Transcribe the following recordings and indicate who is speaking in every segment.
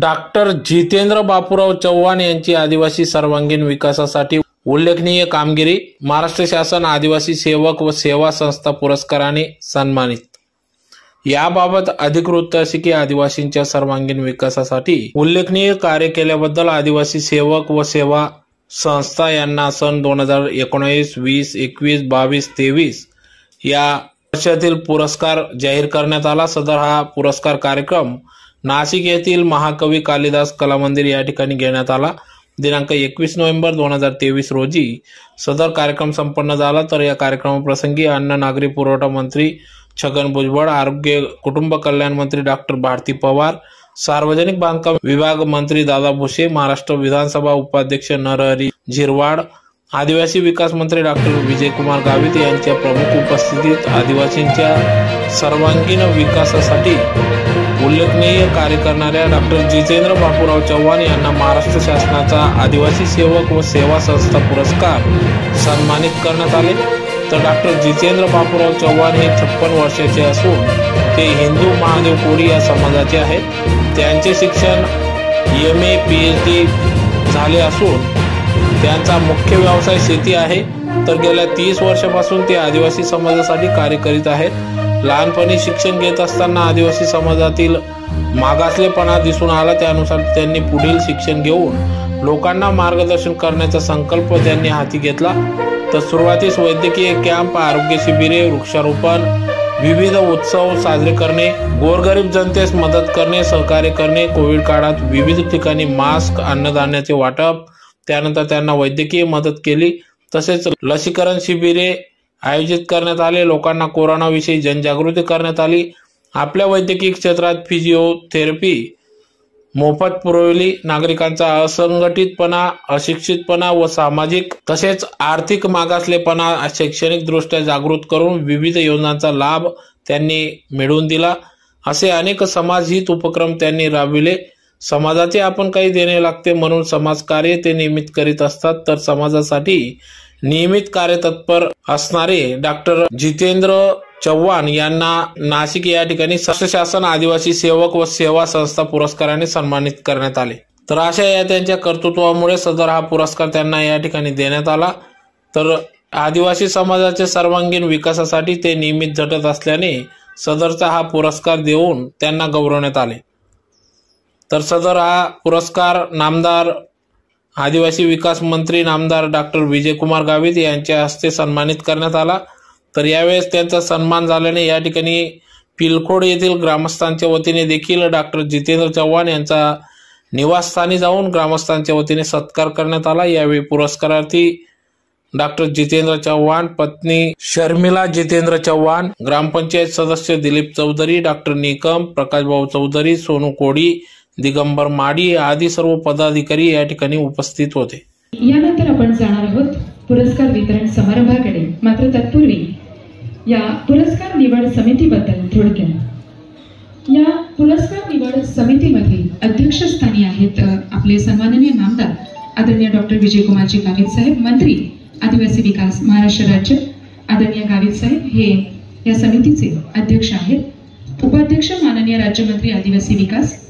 Speaker 1: Doctor Jitendra Bapurao Chavan यांची आदिवासी सर्वांगीण विकासासाठी उल्लेखनीय कामगिरी महाराष्ट्र शासन आदिवासी सेवक व सेवा संस्था पुरस्काराने सन्मानित. याबाबत अधिक वृत्त असे की आदिवासींच्या सर्वांगीण विकासासाठी उल्लेखनीय कार्य केल्याबद्दल आदिवासी सेवक व सेवा संस्था यांना सन दोन हजार एकोणीस वीस एकवीस बावीस तेवीस या वर्षातील पुरस्कार जाहीर करण्यात आला. सदर हा पुरस्कार कार्यक्रम नाशिक येथील महाकवी कालिदास कला मंदिर या ठिकाणी घेण्यात आला. दिनांक एकवीस नोव्हेंबर दोन हजार तेवीस रोजी सदर कार्यक्रम संपन्न झाला. तर या कार्यक्रमाप्रसंगी अन्न नागरी पुरवठा मंत्री छगन भुजबळ आरोग्य कुटुंब कल्याण मंत्री डॉक्टर भारती पवार सार्वजनिक बांधकाम विभाग मंत्री दादा भुसे महाराष्ट्र विधानसभा उपाध्यक्ष नरहरी झिरवाड आदिवासी विकास मंत्री डॉक्टर विजयकुमार गावित यांच्या प्रमुख उपस्थितीत आदिवासींच्या सर्वांगीण विकासासाठी उल्लेखनीय कार्य करणाऱ्या डॉक्टर जितेंद्र बापूराव चव्हाण यांना महाराष्ट्र शासनाचा आदिवासी सेवक व सेवा संस्था पुरस्कार सन्मानित करण्यात आले. तर डॉक्टर जितेंद्र बापूराव चव्हाण हे छप्पन वर्षाचे असून ते हिंदू महादेव कोळी या समाजाचे आहेत. त्यांचे शिक्षण M A P H D झाले असून त्यांचा मुख्य व्यवसाय शेती आहे. तर गेल्या तीस वर्षापासून ते आदिवासी समाजासाठी कार्य करीत आहेत. लहानपणी शिक्षण घेत असताना आदिवासी समाजातील मागासलेपणा दिसून आला. त्यानुसार त्यांनी पुढील शिक्षण घेऊन लोकांना मार्गदर्शन करण्याचा संकल्प त्यांनी हाती घेतला. तर सुरुवातीस वैद्यकीय कॅम्प आरोग्य शिबिरे वृक्षारोपण विविध उत्सव साजरे करणे गोरगरीब जनतेस मदत करणे सहकार्य करणे कोविड काळात विविध ठिकाणी मास्क अन्नधान्याचे वाटप त्यानंतर त्यांना वैद्यकीय मदत केली. तसेच लसीकरण शिबिरे आयोजित करण्यात आले. लोकांना कोरोनाविषयी जनजागृती करण्यात आली. आपल्या वैद्यकीय क्षेत्रात फिजिओथेरपी मोफत पुरवली. नागरिकांचा असंघटितपणा अशिक्षितपणा व सामाजिक तसेच आर्थिक मागासलेपणा शैक्षणिक दृष्ट्या जागृत करून विविध योजनांचा लाभ त्यांनी मिळवून दिला. असे अनेक समाजहित उपक्रम त्यांनी राबविले. समाजाचे आपण काही देणे लागते म्हणून समाजकार्य ते नियमित करीत असतात. तर समाजासाठी नियमित कार्य तत्पर असणारे डॉक्टर जितेंद्र चव्हाण यांना नाशिक या ठिकाणी शासन आदिवासी सेवक व सेवा संस्था पुरस्काराने सन्मानित करण्यात आले. तर अशा या त्यांच्या कर्तृत्वामुळे सदर हा पुरस्कार त्यांना या ठिकाणी देण्यात आला. तर आदिवासी समाजाच्या सर्वांगीण विकासासाठी ते नियमित झटत असल्याने सदरचा हा पुरस्कार देऊन त्यांना गौरवण्यात आले. तर सदर हा पुरस्कार नामदार आदिवासी विकास मंत्री नामदार डॉक्टर विजयकुमार गावित यांच्या हस्ते सन्मानित करण्यात आला. तर यावेळेस त्यांचा सन्मान झाल्याने या ठिकाणी पिलखोड येथील ग्रामस्थांच्या वतीने देखील डॉक्टर जितेंद्र चव्हाण यांचा निवासस्थानी जाऊन ग्रामस्थांच्या वतीने सत्कार करण्यात आला. यावेळी पुरस्कारार्थी डॉक्टर जितेंद्र चव्हाण पत्नी शर्मिला जितेंद्र चव्हाण ग्रामपंचायत सदस्य दिलीप चौधरी डॉक्टर निकम प्रकाशभाऊ चौधरी सोनू कोडी दिगंबर माडी आदी सर्व पदाधिकारी या ठिकाणी उपस्थित होते.
Speaker 2: यानंतर आपण जाणार आहोत पुरस्कार वितरण समारंभाकडे. मात्र तत्पूर्वी या पुरस्कार निवड समितीबद्दल थोडक्यात. या पुरस्कार निवड समितीमध्ये अध्यक्षस्थानी आहेत आपले सन्माननीय नामदार आदरणीय डॉक्टर विजयकुमारजी गावित साहेब मंत्री आदिवासी विकास महाराष्ट्र राज्य आदरणीय गावित साहेब हे या समितीचे अध्यक्ष आहेत. उपाध्यक्ष माननीय राज्यमंत्री आदिवासी विकास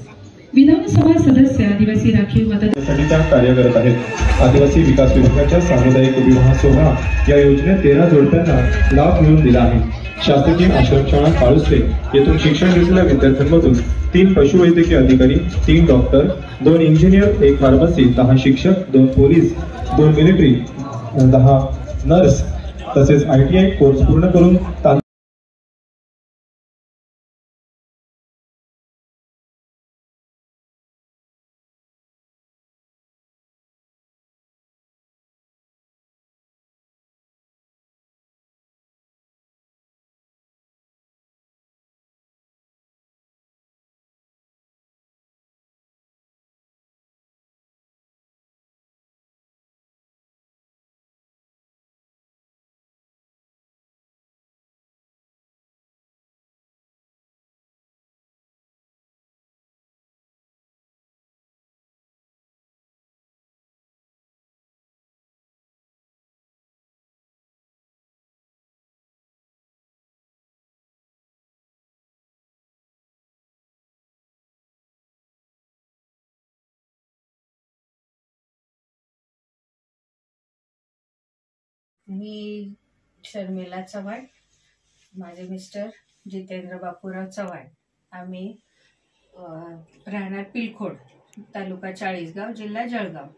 Speaker 2: विधानसभा सदस्य आदिवासी राखीव मतदार
Speaker 3: कार्य करत आहेत. आदिवासी विकास विभागाच्या सामुदायिक विवाह सोहळा या योजनेत तेरा जोडप्यांना लाभ मिळवून दिला आहे. शासकीय आश्रमशाळा काळुसले येथून शिक्षण घेतलेल्या विद्यार्थ्यांमधून तीन पशुवैद्यकीय अधिकारी तीन डॉक्टर दोन इंजिनियर एक फार्मसी दहा शिक्षक दोन पोलीस दोन मिलिटरी दहा नर्स तसेच आय टी आय कोर्स पूर्ण करून
Speaker 4: मी शर्मिला चव्हाण माझे मिस्टर जितेंद्र बापूराव चव्हाण आम्ही राहणार पिलखोड तालुका चाळीसगाव जिल्हा जळगाव.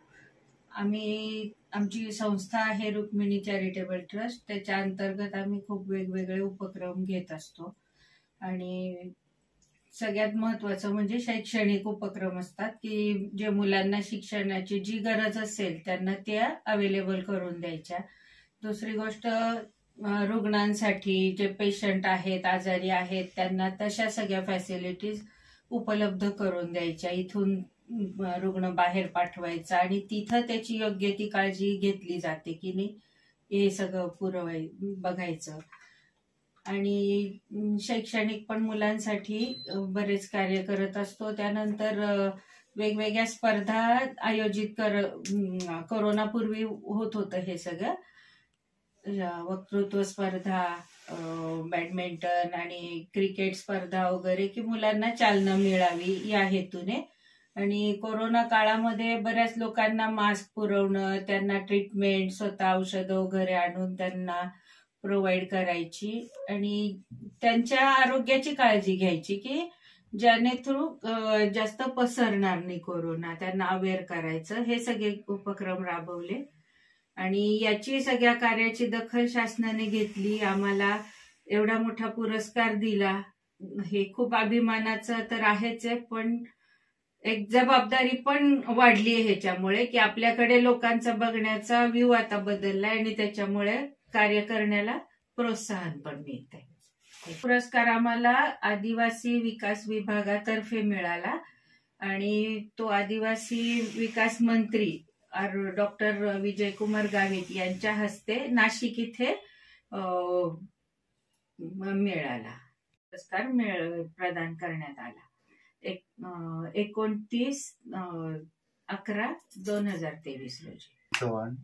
Speaker 4: आम्ही आमची संस्था आहे रुक्मिणी चॅरिटेबल ट्रस्ट. त्याच्या अंतर्गत आम्ही खूप वेगवेगळे उपक्रम घेत असतो. आणि सगळ्यात महत्त्वाचं म्हणजे शैक्षणिक उपक्रम असतात की जे मुलांना शिक्षणाची जी गरज असेल त्यांना त्या अवेलेबल करून द्यायच्या. दुसरी गोष्ट रुग्णांसाठी जे पेशंट आहेत आजारी आहेत त्यांना तशा सगळ्या फॅसिलिटीज उपलब्ध करून द्यायच्या. इथून रुग्ण बाहेर पाठवायचा आणि तिथं त्याची योग्य ती काळजी घेतली जाते की नाही हे सगळं पुरवाय बघायचं. आणि शैक्षणिक पण मुलांसाठी बरेच कार्य करत असतो. त्यानंतर वेगवेगळ्या स्पर्धा आयोजित कर कोरोनापूर्वी होत होतं हे सगळं. वक्तृत्व स्पर्धा बॅडमिंटन आणि क्रिकेट स्पर्धा वगैरे की मुलांना चालना मिळावी या हेतूने. आणि कोरोना काळामध्ये बऱ्याच लोकांना मास्क पुरवणं त्यांना ट्रीटमेंट स्वतः औषधं वगैरे आणून त्यांना प्रोव्हाइड करायची आणि त्यांच्या आरोग्याची काळजी घ्यायची की ज्याने थ्रू जास्त पसरणार नाही कोरोना त्यांना अवेअर करायचं. हे सगळे उपक्रम राबवले. आणि याची सगळ्या कार्याची दखल शासनाने घेतली. आम्हाला एवढा मोठा पुरस्कार दिला. हे खूप अभिमानाचं तर आहेच आहे पण एक जबाबदारी पण वाढली आहे ह्याच्यामुळे की आपल्याकडे लोकांचा बघण्याचा व्ह्यू आता बदललाय आणि त्याच्यामुळे कार्य करण्याला प्रोत्साहन पण मिळतंय. पुरस्कार आम्हाला आदिवासी विकास विभागातर्फे मिळाला आणि तो आदिवासी विकास मंत्री डॉक्टर विजय कुमार गावित यांच्या हस्ते नाशिक इथे मिळाला. पुरस्कार मिळ प्रदान करण्यात आला. एक एकोणतीस अकरा दोन हजार तेवीस रोजी.
Speaker 5: चव्हाण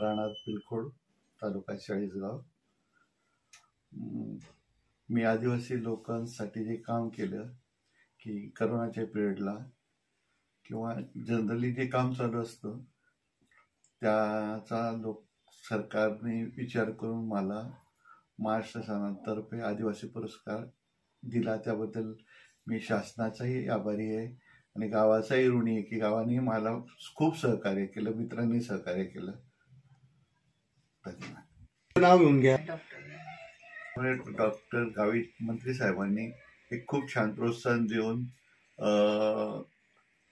Speaker 5: राणा पिलखोड तालुका चाळीसगाव. मी आदिवासी लोकांसाठी जे काम केलं की करोनाच्या पिरियडला किंवा जनरली जे काम चालू असतं त्याचा लोक सरकारने विचार करून मला महाराष्ट्र शासनातर्फे आदिवासी पुरस्कार दिला. त्याबद्दल मी शासनाचाही आभारी आहे आणि गावाचाही ऋणी आहे की गावाने मला खूप सहकार्य केलं मित्रांनी सहकार्य केलं. धन्यवाद.
Speaker 6: नाव घेऊन घ्या.
Speaker 4: डॉक्टर
Speaker 5: डॉक्टर गावित मंत्री साहेबांनी एक खूप छान प्रोत्साहन देऊन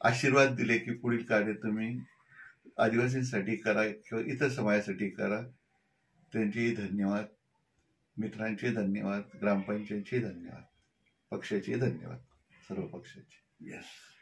Speaker 5: आशीर्वाद दिले की पुढील कार्य तुम्ही आदिवासींसाठी करा किंवा इतर समाजासाठी करा. त्यांचेही धन्यवाद. मित्रांचे धन्यवाद. ग्रामपंचायतचे धन्यवाद. पक्षाचे धन्यवाद. सर्व पक्षाचे. येस